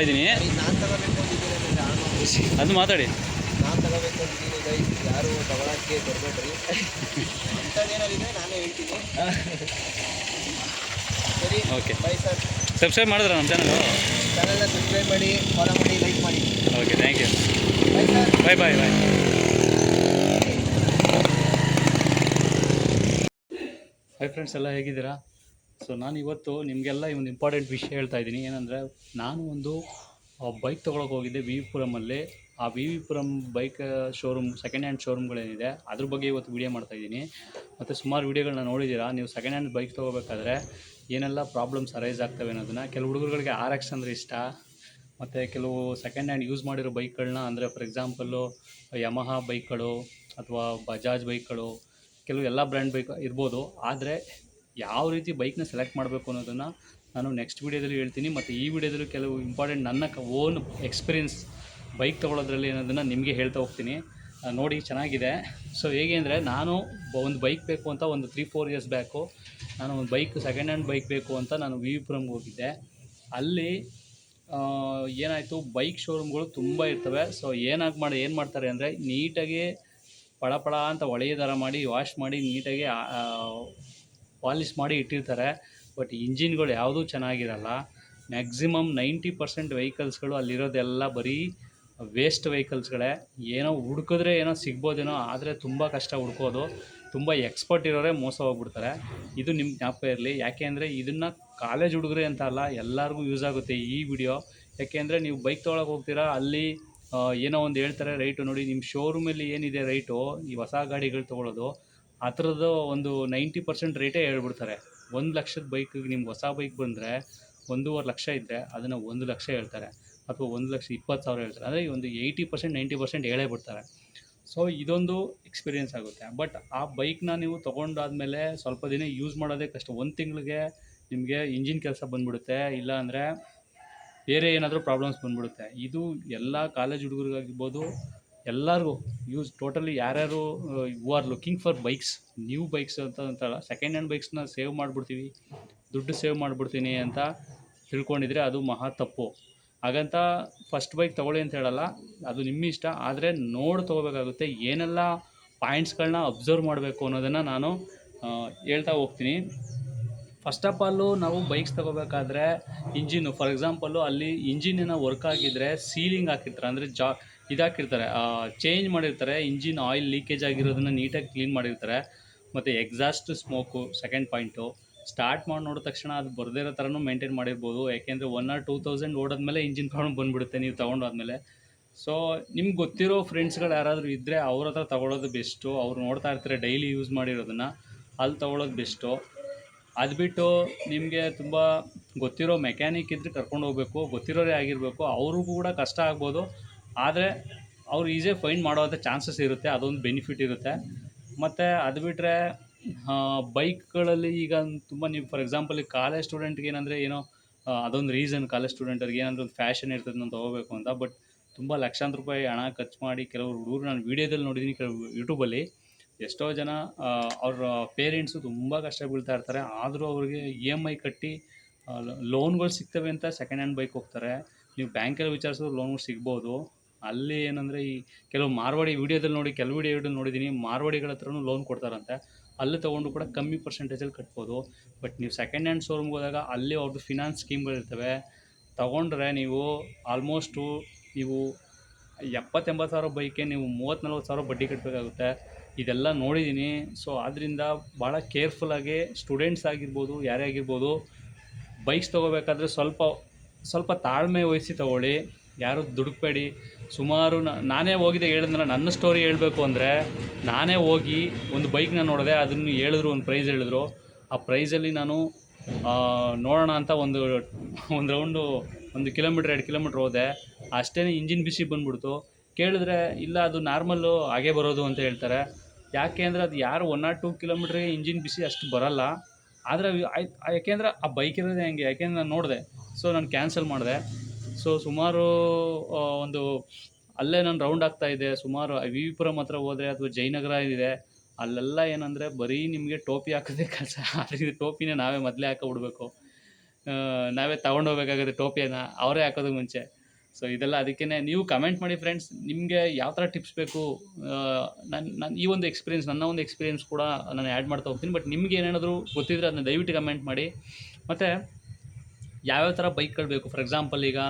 ಇದ್ದೀನಿ. ಅದು ಮಾತಾಡಿ. ನಾನು ತಗೋಬೇಕು ಅಂತಿದ್ದೀನಿ ಗೈಸ್ ಯಾರು ತಗೊಳಕ್ಕೆ ಬರಬೇಡ್ರಿ. ಅಂಥದ್ದೇನಾದ್ರು ಇದ್ರೆ ನಾನೇ ಹೇಳ್ತೀನಿ. ಸರಿ ಓಕೆ ಬೈ ಸರ್ ಸಬ್ಸ್ಕ್ರೈಬ್ ಮಾಡಿದ್ರ ನಮ್ಮ ಚಾನಲ್ ಚಾನಲ್ನ ಸಬ್ಸ್ಕ್ರೈಬ್ ಮಾಡಿ ಫಾಲೋ ಮಾಡಿ ಲೈಕ್ ಮಾಡಿ. Okay thank you bye sir bye bye bye hi friends ಎಲ್ಲ ಹೇಗಿದ್ದೀರಾ? ಸೊ ನಾನು ಇವತ್ತು ನಿಮಗೆಲ್ಲ ಒಂದು ಇಂಪಾರ್ಟೆಂಟ್ ವಿಷಯ ಹೇಳ್ತಾ ಇದ್ದೀನಿ. ಏನಂದರೆ, ನಾನು ಒಂದು ಬೈಕ್ ತೊಗೊಳಕ್ಕೆ ಹೋಗಿದ್ದೆ ವಿ ವಿ ಪುರಮಲ್ಲಿ ಆ V V Puram bike showroom second hand ಶೋರೂಮ್ಗಳೇನಿದೆ ಅದ್ರ ಬಗ್ಗೆ ಇವತ್ತು ವಿಡಿಯೋ ಮಾಡ್ತಾ ಇದ್ದೀನಿ. ಮತ್ತು ಸುಮಾರು ವೀಡಿಯೋಗಳನ್ನ ನೋಡಿದ್ದೀರಾ? ನೀವು ಸೆಕೆಂಡ್ ಹ್ಯಾಂಡ್ ಬೈಕ್ ತೊಗೋಬೇಕಾದ್ರೆ ಏನೆಲ್ಲ ಪ್ರಾಬ್ಲಮ್ಸ್ ಅರೈಸ್ ಆಗ್ತವೆ ಅನ್ನೋದನ್ನು ಕೆಲವು ಹುಡುಗರುಗಳಿಗೆ ಆರ್ ಎಕ್ಸ್ ಅಂದರೆ ಇಷ್ಟ. ಮತ್ತು ಕೆಲವು ಸೆಕೆಂಡ್ ಹ್ಯಾಂಡ್ ಯೂಸ್ ಮಾಡಿರೋ ಬೈಕ್ಗಳನ್ನ ಅಂದರೆ ಫಾರ್ ಎಕ್ಸಾಂಪಲ್ಲು ಯಮಹಾ ಬೈಕ್ಗಳು ಅಥವಾ ಬಜಾಜ್ ಬೈಕ್ಗಳು ಕೆಲವು ಎಲ್ಲ ಬ್ರ್ಯಾಂಡ್ ಬೈಕ್ ಇರ್ಬೋದು. ಆದರೆ ಯಾವ ರೀತಿ ಬೈಕ್ನ ಸೆಲೆಕ್ಟ್ ಮಾಡಬೇಕು ಅನ್ನೋದನ್ನು ನಾನು ನೆಕ್ಸ್ಟ್ ವೀಡಿಯೋದಲ್ಲಿ ಹೇಳ್ತೀನಿ. ಮತ್ತು ಈ ವಿಡಿಯೋದಲ್ಲೂ ಕೆಲವು ಇಂಪಾರ್ಟೆಂಟ್ ನನ್ನ ಓನ್ ಎಕ್ಸ್ಪೀರಿಯನ್ಸ್ ಬೈಕ್ ತೊಗೊಳೋದ್ರಲ್ಲಿ ಅನ್ನೋದನ್ನು ನಿಮಗೆ ಹೇಳ್ತಾ ಹೋಗ್ತೀನಿ. ನೋಡಿ, ಚೆನ್ನಾಗಿದೆ. ಸೊ ಹೇಗೆ ಅಂದರೆ ನಾನು ಒಂದು ಬೈಕ್ ಬೇಕು ಅಂತ ಒಂದು ತ್ರೀ ಫೋರ್ ಇಯರ್ಸ್ ಬ್ಯಾಕು ನಾನು ಒಂದು ಬೈಕ್ ಸೆಕೆಂಡ್ ಹ್ಯಾಂಡ್ ಬೈಕ್ ಬೇಕು ಅಂತ ನಾನು ವಿ ಪುರಂಗೆ ಹೋಗಿದ್ದೆ. ಅಲ್ಲಿ ಏನಾಯಿತು ಬೈಕ್ ಶೋರೂಮ್ಗಳು ತುಂಬ ಇರ್ತವೆ. ಸೊ ಏನಾಗಿ ಮಾಡಿ ಏನು ಮಾಡ್ತಾರೆ ಅಂದರೆ ನೀಟಾಗಿ ಪಳಪಳ ಪಳ ಅಂತ ಒಳೆಯ ಥರ ಮಾಡಿ ವಾಶ್ ಮಾಡಿ, ನೀಟಾಗಿ ಪಾಲಿಶ್ ಮಾಡಿ ಇಟ್ಟಿರ್ತಾರೆ. ಬಟ್ ಇಂಜಿನ್ಗಳು ಯಾವುದೂ ಚೆನ್ನಾಗಿರಲ್ಲ. ಮ್ಯಾಕ್ಸಿಮಮ್ ನೈಂಟಿ ಪರ್ಸೆಂಟ್ ವೆಹಿಕಲ್ಸ್ಗಳು ಅಲ್ಲಿರೋದೆಲ್ಲ ಬರೀ ವೇಸ್ಟ್ ವೆಹಿಕಲ್ಸ್ಗಳೇ. ಏನೋ ಹುಡ್ಕಿದ್ರೆ ಏನೋ ಸಿಗ್ಬೋದೇನೋ, ಆದರೆ ತುಂಬ ಕಷ್ಟ ಹುಡ್ಕೋದು. ತುಂಬ ಎಕ್ಸ್ಪರ್ಟ್ ಇರೋರೇ ಮೋಸ ಹೋಗ್ಬಿಡ್ತಾರೆ. ಇದು ನಿಮ್ಮ ಜ್ಞಾಪಕ ಇರಲಿ. ಯಾಕೆ ಅಂದರೆ ಇದನ್ನು ಕಾಲೇಜ್ ಹುಡುಗರೇ ಅಂತ ಅಲ್ಲ, ಎಲ್ಲರಿಗೂ ಯೂಸ್ ಆಗುತ್ತೆ ಈ ವಿಡಿಯೋ. ಯಾಕೆಂದರೆ ನೀವು ಬೈಕ್ ತೊಗೊಳಕ್ಕೆ ಹೋಗ್ತೀರಾ, ಅಲ್ಲಿ ಏನೋ ಒಂದು ಹೇಳ್ತಾರೆ, ರೈಟು ನೋಡಿ ನಿಮ್ಮ ಶೋರೂಮಲ್ಲಿ ಏನಿದೆ ರೈಟು, ಈ ಹೊಸ ಗಾಡಿಗಳು ತೊಗೊಳೋದು. ಆ ಥರದ್ದು ಒಂದು ನೈಂಟಿ ಪರ್ಸೆಂಟ್ ರೇಟೇ ಹೇಳ್ಬಿಡ್ತಾರೆ. ಒಂದು ಲಕ್ಷದ ಬೈಕಿಗೆ ನಿಮ್ಗೆ ಹೊಸ ಬೈಕ್ ಬಂದರೆ ಒಂದೂವರೆ ಲಕ್ಷ ಇದ್ದರೆ ಅದನ್ನು ಒಂದು ಲಕ್ಷ ಹೇಳ್ತಾರೆ. ಅಥವಾ ಒಂದು ಲಕ್ಷ ಇಪ್ಪತ್ತು ಸಾವಿರ ಹೇಳ್ತಾರೆ. ಅಂದರೆ ಒಂದು ಏಯ್ಟಿ ಪರ್ಸೆಂಟ್, ನೈಂಟಿ ಪರ್ಸೆಂಟ್ ಹೇಳೇ ಬಿಡ್ತಾರೆ. ಸೊ ಇದೊಂದು ಎಕ್ಸ್ಪೀರಿಯೆನ್ಸ್ ಆಗುತ್ತೆ. ಬಟ್ ಆ ಬೈಕ್ನ ನೀವು ತೊಗೊಂಡಾದ್ಮೇಲೆ ಸ್ವಲ್ಪ ದಿನ ಯೂಸ್ ಮಾಡೋದೇ ಕಷ್ಟ. ಒಂದು ತಿಂಗಳಿಗೆ ನಿಮಗೆ ಇಂಜಿನ್ ಕೆಲಸ ಬಂದ್ಬಿಡುತ್ತೆ. ಇಲ್ಲ ಅಂದರೆ ಬೇರೆ ಏನಾದರೂ ಪ್ರಾಬ್ಲಮ್ಸ್ ಬಂದ್ಬಿಡುತ್ತೆ. ಇದು ಎಲ್ಲ ಕಾಲೇಜ್ ಹುಡುಗರಿಗಾಗಿರ್ಬೋದು ಎಲ್ಲರಿಗೂ ಯೂಸ್ ಟೋಟಲಿ ಯಾರ್ಯಾರು you are looking for bikes new bikes ಅಂತ ಅಂತಲ್ಲ ಸೆಕೆಂಡ್ ಹ್ಯಾಂಡ್ ಬೈಕ್ಸ್ನ ಸೇವ್ ಮಾಡಿಬಿಡ್ತೀವಿ, ದುಡ್ಡು ಸೇವ್ ಮಾಡಿಬಿಡ್ತೀನಿ ಅಂತ ತಿಳ್ಕೊಂಡಿದ್ರೆ ಅದು ಮಹಾ ತಪ್ಪು. ಹಾಗಂತ ಫಸ್ಟ್ ಬೈಕ್ ತೊಗೊಳ್ಳಿ ಅಂತ ಹೇಳಲ್ಲ, ಅದು ನಿಮ್ಮ ಇಷ್ಟ, ಆದರೆ ನೋಡಿ ತೊಗೋಬೇಕಾಗುತ್ತೆ, ಏನೆಲ್ಲ ಪಾಯಿಂಟ್ಸ್ಗಳನ್ನ ಅಬ್ಸರ್ವ್ ಮಾಡಬೇಕು ಅನ್ನೋದನ್ನು ನಾನು ಹೇಳ್ತಾ ಹೋಗ್ತೀನಿ. ಫಸ್ಟ್ ಆಫ್ ಆಲು ನಾವು ಬೈಕ್ಸ್ ತೊಗೋಬೇಕಾದ್ರೆ ಇಂಜಿನ್ನು ಫಾರ್ ಎಕ್ಸಾಂಪಲ್ಲು ಅಲ್ಲಿ ಇಂಜಿನಿನ ವರ್ಕ್ ಆಗಿದ್ದರೆ ಸೀಲಿಂಗ್ ಹಾಕಿರ್ತಾರೆ ಅಂದರೆ ಜಾ ಇದಾಕಿರ್ತಾರೆ. ಚೇಂಜ್ ಮಾಡಿರ್ತಾರೆ. ಇಂಜಿನ್ ಆಯಿಲ್ ಲೀಕೇಜ್ ಆಗಿರೋದನ್ನ ನೀಟಾಗಿ ಕ್ಲೀನ್ ಮಾಡಿರ್ತಾರೆ. ಮತ್ತು exhaust smoke second point start ಮಾಡಿ ನೋಡಿದ ತಕ್ಷಣ ಅದು ಬರದೇ ಇರೋ ಥರನೂ ಮೇಂಟೈನ್ ಮಾಡಿರ್ಬೋದು. ಯಾಕೆಂದರೆ ಒನ್ ಆರ್ ಟೂ ತೌಸಂಡ್ ಓಡಾದ್ಮೇಲೆ ಇಂಜಿನ್ ಪ್ರಾಬ್ಲಮ್ ಬಂದ್ಬಿಡುತ್ತೆ ನೀವು ತೊಗೊಂಡಾದ್ಮೇಲೆ. ಸೊ ನಿಮ್ಗೆ ಗೊತ್ತಿರೋ ಫ್ರೆಂಡ್ಸ್ಗಳು ಯಾರಾದರೂ ಇದ್ದರೆ ಅವ್ರ ಹತ್ರ ತೊಗೊಳೋದು ಬೆಸ್ಟು ಅವ್ರು ನೋಡ್ತಾ ಇರ್ತಾರೆ ಡೈಲಿ ಯೂಸ್ ಮಾಡಿರೋದನ್ನು. ಅಲ್ಲಿ ತೊಗೊಳೋದು ಬೆಸ್ಟು ಅದು ಬಿಟ್ಟು ನಿಮಗೆ ತುಂಬ ಗೊತ್ತಿರೋ ಮೆಕ್ಯಾನಿಕ್ ಇದ್ದರೆ ಕರ್ಕೊಂಡು ಹೋಗ್ಬೇಕು. ಗೊತ್ತಿರೋರೇ ಆಗಿರಬೇಕು. ಅವ್ರಿಗೂ ಕೂಡ ಕಷ್ಟ ಆಗ್ಬೋದು. ಆದರೆ ಅವ್ರು ಈಸಿಯಾಗಿ ಫೈಂಡ್ ಮಾಡೋವಂಥ ಚಾನ್ಸಸ್ ಇರುತ್ತೆ, ಅದೊಂದು ಬೆನಿಫಿಟ್ ಇರುತ್ತೆ. ಮತ್ತು ಅದು ಬಿಟ್ಟರೆ ಬೈಕ್ಗಳಲ್ಲಿ ಈಗ ತುಂಬ ನೀವು ಫಾರ್ ಎಕ್ಸಾಂಪಲ್ ಈ ಕಾಲೇಜ್ ಸ್ಟೂಡೆಂಟ್ಗೆ ಏನಂದರೆ ಏನೋ ಅದೊಂದು ರೀಸನ್ ಕಾಲೇಜ್ ಸ್ಟೂಡೆಂಟರಿಗೆ ಏನಾದರೂ ಒಂದು ಫ್ಯಾಷನ್ ಇರ್ತದೆ, ನಾನು ತೊಗೋಬೇಕು ಅಂತ. ಬಟ್ ತುಂಬ ಲಕ್ಷಾಂತರ ರೂಪಾಯಿ ಹಣ ಖರ್ಚು ಮಾಡಿ ಕೆಲವರು ಹುಡುಗರು ನಾನು ವೀಡಿಯೋದಲ್ಲಿ ನೋಡಿದ್ದೀನಿ ಕೆಲವು ಯೂಟ್ಯೂಬಲ್ಲಿ ಎಷ್ಟೋ ಜನ ಅವ್ರ ಪೇರೆಂಟ್ಸು ತುಂಬ ಕಷ್ಟ ಬೀಳ್ತಾ ಇರ್ತಾರೆ. ಆದರೂ ಅವ್ರಿಗೆ ಇ ಎಂ ಐ ಕಟ್ಟಿ ಲೋನ್ಗಳು ಸಿಗ್ತವೆ ಅಂತ ಸೆಕೆಂಡ್ ಹ್ಯಾಂಡ್ ಬೈಕ್ ಹೋಗ್ತಾರೆ. ನೀವು ಬ್ಯಾಂಕಲ್ಲಿ ವಿಚಾರಿಸಿದ್ರು ಲೋನ್ಗಳು ಸಿಗ್ಬೋದು. ಅಲ್ಲಿ ಏನಂದರೆ ಈ ಕೆಲವು ಮಾರ್ವಾಡಿ ವಿಡಿಯೋದಲ್ಲಿ ನೋಡಿ, ಕೆಲವು ವಿಡಿಯೋ ನೋಡಿದ್ದೀನಿ ಮಾರ್ವಾಡಿಗಳ ಹತ್ರನೂ ಲೋನ್ ಕೊಡ್ತಾರಂತೆ. ಅಲ್ಲಿ ತೊಗೊಂಡು ಕೂಡ ಕಮ್ಮಿ ಪರ್ಸೆಂಟೇಜಲ್ಲಿ ಕಟ್ಬೋದು. ಬಟ್ ನೀವು ಸೆಕೆಂಡ್ ಹ್ಯಾಂಡ್ ಶೋರೂಮ್ಗೆ ಹೋದಾಗ ಅಲ್ಲಿ ಅವ್ರದ್ದು ಫಿನಾನ್ಸ್ ಸ್ಕೀಮ್ಗಳಿರ್ತವೆ ತೊಗೊಂಡ್ರೆ ನೀವು ಆಲ್ಮೋಸ್ಟು ನೀವು ಎಪ್ಪತ್ತೆಂಬತ್ತು ಸಾವಿರ ಬೈಕೆ ನೀವು ಮೂವತ್ತು ನಲ್ವತ್ತು ಸಾವಿರ ಬಡ್ಡಿ ಕಟ್ಟಬೇಕಾಗುತ್ತೆ ಇದೆಲ್ಲ ನೋಡಿದ್ದೀನಿ ಸೊ ಆದ್ದರಿಂದ ಭಾಳ ಕೇರ್ಫುಲ್ಲಾಗಿ ಸ್ಟೂಡೆಂಟ್ಸ್ ಆಗಿರ್ಬೋದು, ಯಾರೇ ಆಗಿರ್ಬೋದು ಬೈಕ್ಸ್ ತೊಗೋಬೇಕಾದ್ರೆ ಸ್ವಲ್ಪ ಸ್ವಲ್ಪ ತಾಳ್ಮೆ ವಹಿಸಿ ತೊಗೊಳ್ಳಿ. ಯಾರು ದುಡುಕಬೇಡಿ. ಸುಮಾರು ನಾನೇ ಹೋಗಿದ್ದೆ ಹೇಳಿದ್ರೆ ನನ್ನ ಸ್ಟೋರಿ ಹೇಳಬೇಕು ಅಂದರೆ ನಾನೇ ಹೋಗಿ ಒಂದು ಬೈಕ್ನ ನೋಡಿದೆ ಅದನ್ನು ಹೇಳಿದ್ರು, ಒಂದು ಪ್ರೈಸ್ ಹೇಳಿದ್ರು. ಆ ಪ್ರೈಸಲ್ಲಿ ನಾನು ನೋಡೋಣ ಅಂತ ಒಂದು ಒಂದು ರೌಂಡು ಒಂದು ಕಿಲೋಮೀಟ್ರ್ ಎರಡು ಕಿಲೋಮೀಟ್ರ್ ಹೋದೆ. ಅಷ್ಟೇ ಇಂಜಿನ್ ಬಿಸಿ ಬಂದ್ಬಿಡ್ತು. ಕೇಳಿದ್ರೆ, ಇಲ್ಲ, ಅದು ನಾರ್ಮಲ್ಲು ಹಾಗೆ ಬರೋದು ಅಂತ ಹೇಳ್ತಾರೆ. ಯಾಕೆ ಅಂದರೆ ಅದು ಯಾರು ಒನ್ ಆರ್ ಟೂ ಕಿಲೋಮೀಟ್ರಿಗೆ ಇಂಜಿನ್ ಬಿಸಿ ಅಷ್ಟು ಬರಲ್ಲ. ಆದರೆ ಯಾಕೆಂದ್ರೆ ಆ ಬೈಕ್ ಇರೋದೇ ಹೆಂಗೆ. ಯಾಕೆಂದ್ರೆ ನಾನು ನೋಡಿದೆ. ಸೊ ನಾನು ಕ್ಯಾನ್ಸಲ್ ಮಾಡಿದೆ. ಸೊ ಸುಮಾರು ಒಂದು ಅಲ್ಲೇ ನಾನು ರೌಂಡ್ ಆಗ್ತಾ ಇದೆ. ಸುಮಾರು ವಿ ವಿ ಪುರಂ ಹತ್ರ ಹೋದರೆ ಅಥವಾ ಜಯನಗರ ಇದೆ. ಅಲ್ಲೆಲ್ಲ ಏನಂದರೆ ಬರೀ ನಿಮಗೆ ಟೋಪಿ ಹಾಕೋದೇ ಕೆಲಸ. ಆದರೆ ಟೋಪಿನೇ ನಾವೇ ಮೊದಲೇ ಹಾಕೋಬಿಡ್ಬೇಕು. ನಾವೇ ತೊಗೊಂಡೋಗ್ಬೇಕಾಗುತ್ತೆ ಟೋಪಿಯನ್ನು. ಅವರೇ ಹಾಕೋದಕ್ಕೆ ಮುಂಚೆ. ಸೊ ಇದೆಲ್ಲ ಅದಕ್ಕೇ ನೀವು ಕಮೆಂಟ್ ಮಾಡಿ ಫ್ರೆಂಡ್ಸ್ ನಿಮಗೆ ಯಾವ ಥರ ಟಿಪ್ಸ್ ಬೇಕು? ನನ್ನ ನನ್ನ ಈ ಒಂದು ಎಕ್ಸ್ಪೀರಿಯನ್ಸ್ ನನ್ನ ಒಂದು ಎಕ್ಸ್ಪೀರಿಯನ್ಸ್ ಕೂಡ ನಾನು ಆ್ಯಡ್ ಮಾಡ್ತಾ ಹೋಗ್ತೀನಿ. ಬಟ್ ನಿಮ್ಗೆ ಏನೇನಾದರೂ ಗೊತ್ತಿದ್ರೆ ಅದನ್ನ ದಯವಿಟ್ಟು ಕಮೆಂಟ್ ಮಾಡಿ. ಮತ್ತು ಯಾವ್ಯಾವ ಥರ ಬೈಕ್ಗಳು ಬೇಕು? ಫಾರ್ ಎಕ್ಸಾಂಪಲ್ ಈಗ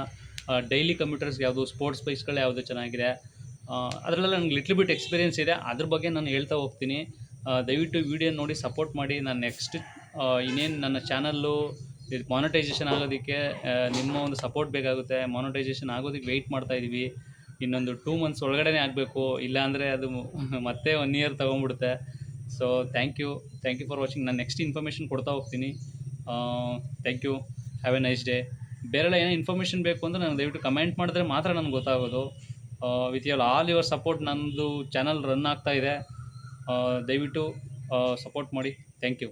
ಡೈಲಿ ಕಂಪ್ಯೂಟರ್ಸ್ ಯಾವುದು ಸ್ಪೋರ್ಟ್ಸ್ ಬೈಕ್ಸ್ಗಳು ಯಾವುದು ಚೆನ್ನಾಗಿದೆ? ಅದರಲ್ಲೆಲ್ಲ ನನಗೆ ಲಿಟ್ಲ್ ಬಿಟ್ ಎಕ್ಸ್ಪೀರಿಯೆನ್ಸ್ ಇದೆ. ಅದ್ರ ಬಗ್ಗೆ ನಾನು ಹೇಳ್ತಾ ಹೋಗ್ತೀನಿ. ದಯವಿಟ್ಟು ವಿಡಿಯೋ ನೋಡಿ ಸಪೋರ್ಟ್ ಮಾಡಿ. ನಾನು ನೆಕ್ಸ್ಟ್ ಇನ್ನೇನು ನನ್ನ ಚಾನಲ್ಲು ಮಾನಿಟೈಸೇಷನ್ ಆಗೋದಕ್ಕೆ ನಿಮ್ಮ ಒಂದು ಸಪೋರ್ಟ್ ಬೇಕಾಗುತ್ತೆ. ಮಾನಿಟೈಸೇಷನ್ ಆಗೋದಕ್ಕೆ ವೆಯ್ಟ್ ಮಾಡ್ತಾ ಇದ್ದೀವಿ ಇನ್ನೊಂದು ಟೂ ಮಂತ್ಸ್ ಒಳಗಡೆ ಆಗಬೇಕು. ಇಲ್ಲಾಂದರೆ ಅದು ಮತ್ತೆ one year ತೊಗೊಂಡ್ಬಿಡುತ್ತೆ. So thank you thank you for watching ನಾನು ನೆಕ್ಸ್ಟ್ ಇನ್ಫಾರ್ಮೇಷನ್ ಕೊಡ್ತಾ ಹೋಗ್ತೀನಿ. Thank you have a nice day ಬೇರೆಲ್ಲ ಏನೋ ಇನ್ಫಾರ್ಮೇಷನ್ ಬೇಕು ಅಂದರೆ ನಾನು ದಯವಿಟ್ಟು ಕಮೆಂಟ್ ಮಾಡಿದ್ರೆ ಮಾತ್ರ ನನಗೆ ಗೊತ್ತಾಗೋದು. With your all your support ನನ್ನದು ಚಾನಲ್ ರನ್ ಆಗ್ತಾ ಇದೆ. ದಯವಿಟ್ಟು ಸಪೋರ್ಟ್ ಮಾಡಿ. Thank you